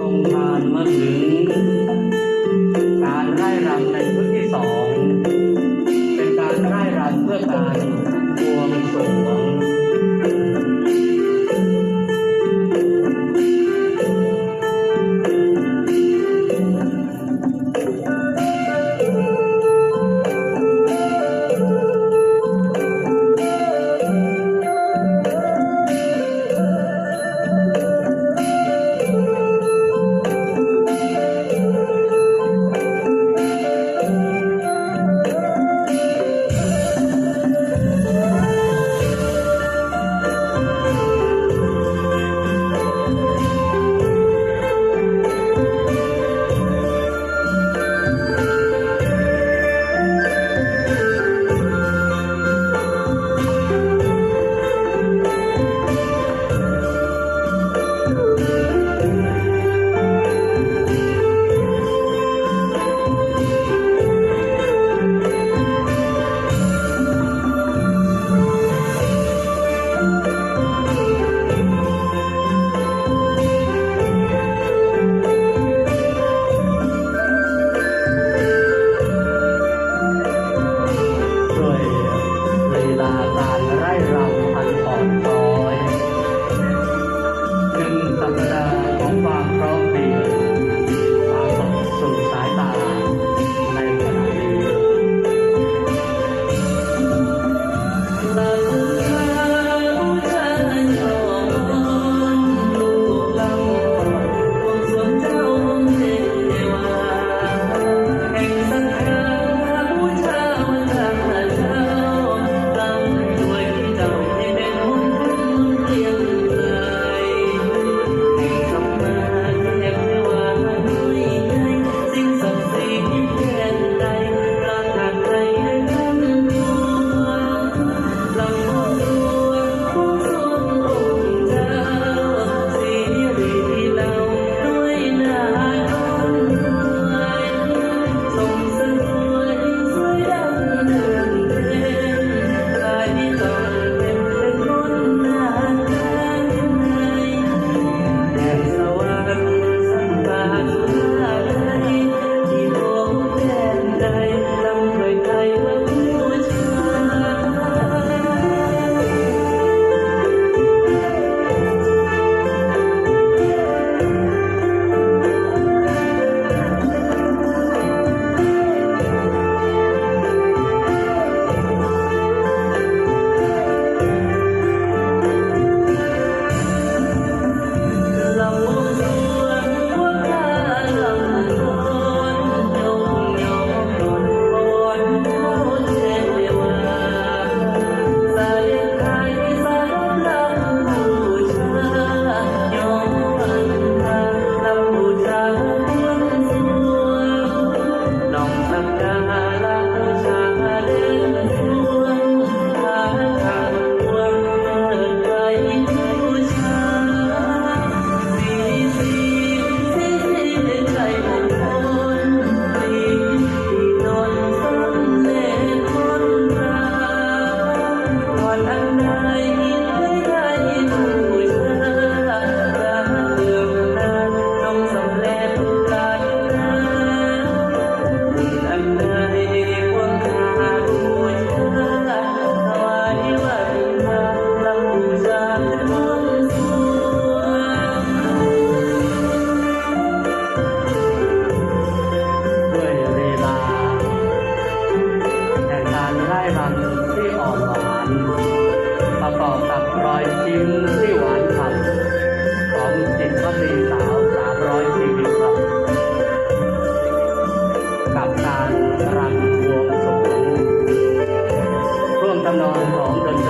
ทรงทานมาถึง การไร่รำในชุดที่สอง เป็นการไร่รำเพื่อการบวงสรวง ยิ้มให้หวานฉ่ำของจิตวลีสาวสามร้อยชีวิตครับกับการรำบวงสรวงร่มทำนองของดนตรี